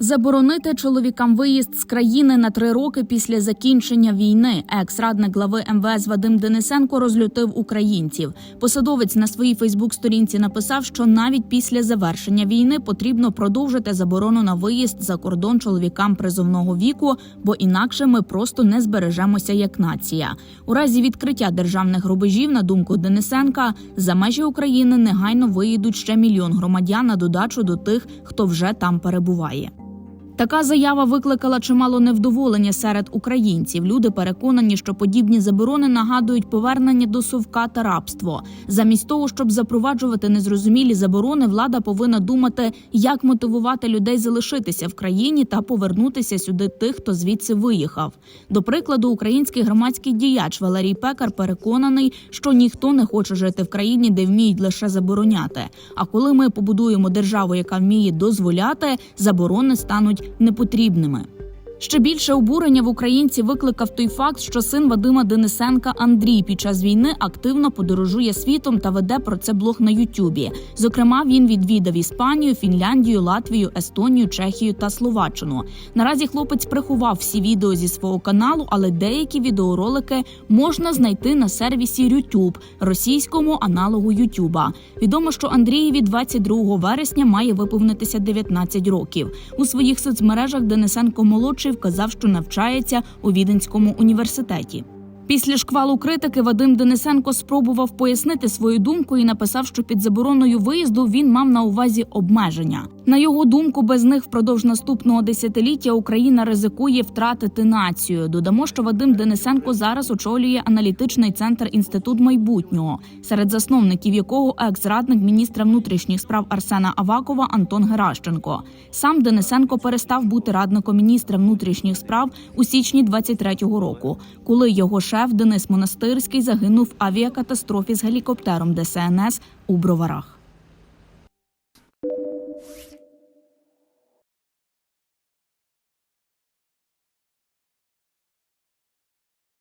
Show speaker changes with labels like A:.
A: Заборонити чоловікам виїзд з країни на три роки після закінчення війни. Екс-радник глави МВС Вадим Денисенко розлютив українців. Посадовець на своїй Фейсбук-сторінці написав, що навіть після завершення війни потрібно продовжити заборону на виїзд за кордон чоловікам призовного віку, бо інакше ми просто не збережемося як нація. У разі відкриття державних рубежів, на думку Денисенка, за межі України негайно виїдуть ще мільйон громадян на додачу до тих, хто вже там перебуває. Така заява викликала чимало невдоволення серед українців. Люди переконані, що подібні заборони нагадують повернення до совка та рабство. Замість того, щоб запроваджувати незрозумілі заборони, влада повинна думати, як мотивувати людей залишитися в країні та повернутися сюди тих, хто звідси виїхав. До прикладу, український громадський діяч Валерій Пекар переконаний, що ніхто не хоче жити в країні, де вміють лише забороняти. А коли ми побудуємо державу, яка вміє дозволяти, заборони стануть непотрібними. Ще більше обурення в українці викликав той факт, що син Вадима Денисенка Андрій під час війни активно подорожує світом та веде про це блог на Ютубі. Зокрема, він відвідав Іспанію, Фінляндію, Латвію, Естонію, Чехію та Словаччину. Наразі хлопець приховав всі відео зі свого каналу, але деякі відеоролики можна знайти на сервісі YouTube, російському аналогу Ютуба. Відомо, що Андрієві 22 вересня має виповнитися 19 років. У своїх соцмережах Денисенко молодший вказав, що навчається у Віденському університеті. Після шквалу критики Вадим Денисенко спробував пояснити свою думку і написав, що під забороною виїзду він мав на увазі обмеження. На його думку, без них впродовж наступного десятиліття Україна ризикує втратити націю. Додамо, що Вадим Денисенко зараз очолює аналітичний центр інститут майбутнього, серед засновників якого екс-радник міністра внутрішніх справ Арсена Авакова Антон Геращенко. Сам Денисенко перестав бути радником міністра внутрішніх справ у січні 23-го року, коли його шеф Денис Монастирський загинув в авіакатастрофі з гелікоптером ДСНС у Броварах.